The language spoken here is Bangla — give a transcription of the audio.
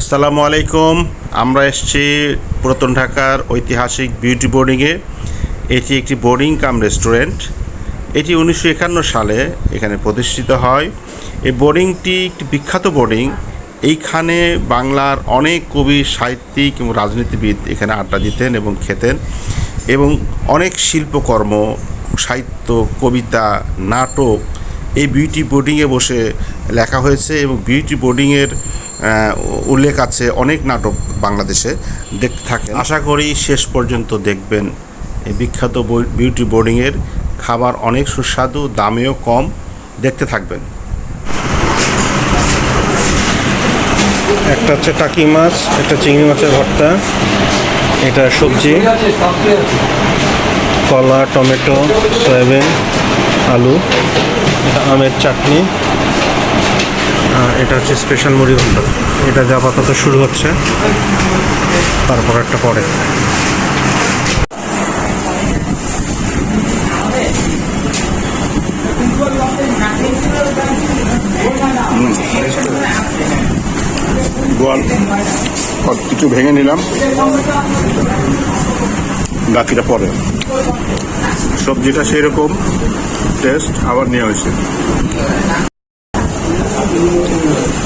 আসসালামু আলাইকুম। আমরা এসেছি পুরাতন ঢাকার ঐতিহাসিক বিউটি বোর্ডিংয়ে এটি একটি বোর্ডিং কাম রেস্টুরেন্ট এটি উনিশশো একান্ন সালে এখানে প্রতিষ্ঠিত হয়। এই বোর্ডিংটি একটি বিখ্যাত বোর্ডিং এইখানে বাংলার অনেক কবি, সাহিত্যিক এবং রাজনীতিবিদ এখানে আড্ডা দিতেন এবং খেতেন। এবং অনেক শিল্পকর্ম, সাহিত্য, কবিতা, নাটক এই বিউটি বোর্ডিংয়ে বসে লেখা হয়েছে এবং বিউটি বোর্ডিংয়ের উল্লেখ আছে অনেক নাটক বাংলাদেশে দেখতে থাকেন। আশা করি শেষ পর্যন্ত দেখবেন। এই বিখ্যাত বিউটি বোর্ডিংয়ের খাবার অনেক সুস্বাদু দামেও কম। দেখতে থাকবেন। একটা হচ্ছে টাকি মাছ একটা চিংড়ি মাছের ভর্তা এটা সবজি কলা টমেটো সয়াবিন আলু এটা আমের চাটনি। এটা হচ্ছে স্পেশাল মুড়ি ঘণ্টা এটা যা আপাতত শুরু হচ্ছে, তারপর একটা পরে। কিছু ভেঙে নিলাম। বাকিটা পরে। সবজিটা সেই রকম টেস্ট আবার নেওয়া হয়েছে। Thank you.